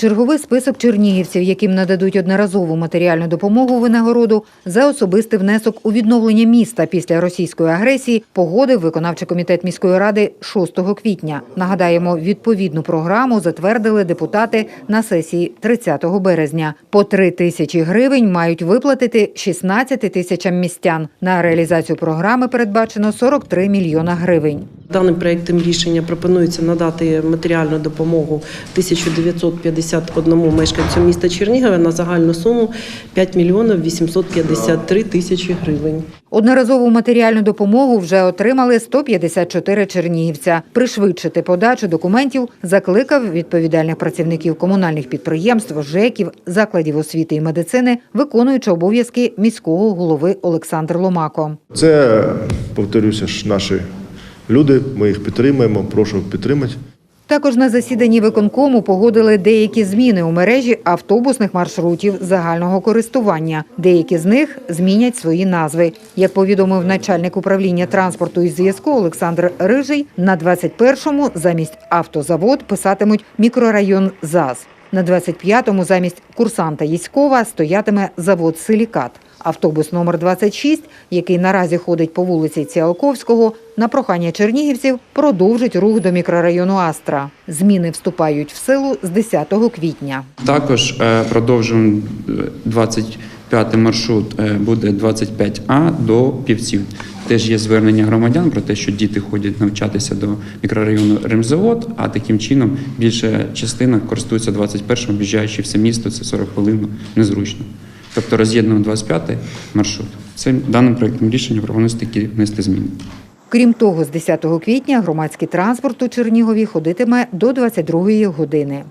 Черговий список чернігівців, яким нададуть одноразову матеріальну допомогу винагороду за особистий внесок у відновлення міста після російської агресії, погодив виконавчий комітет міської ради 6 квітня. Нагадаємо, відповідну програму затвердили депутати на сесії 30 березня. По 3 тисячі гривень мають виплатити 16 тисячам містян. На реалізацію програми передбачено 43 мільйона гривень. Даним проєктом рішення пропонується надати матеріальну допомогу 1951 мешканцю міста Чернігова на загальну суму 5 мільйонів 853 тисячі гривень. Одноразову матеріальну допомогу вже отримали 154 чернігівця. Пришвидшити подачу документів закликав відповідальних працівників комунальних підприємств, ЖЕКів, закладів освіти і медицини, виконуючи обов'язки міського голови Олександр Ломако. Це, повторюся ж, наші люди. Ми їх підтримуємо. Прошу підтримати. Також на засіданні виконкому погодили деякі зміни у мережі автобусних маршрутів загального користування. Деякі з них змінять свої назви. Як повідомив начальник управління транспорту і зв'язку Олександр Рижий, на 21-му замість автозавод писатимуть мікрорайон ЗАЗ. На 25-му замість курсанта Єськова стоятиме завод Силікат. Автобус номер 26, який наразі ходить по вулиці Ціалковського, на прохання чернігівців продовжить рух до мікрорайону Астра. Зміни вступають в силу з 10 квітня. Також е, продовжуємо е, 25 маршрут е, буде 25А до півців. Теж є звернення громадян про те, що діти ходять навчатися до мікрорайону Римзавод, а таким чином більша частина користується 21-м, об'їжджаючи все місто, це 40 хвилин незручно. Тобто роз'єднуємо 25-й маршрут. Цим даним проектом рішення пропонується такі внести зміни. Крім того, з 10 квітня громадський транспорт у Чернігові ходитиме до 22 години.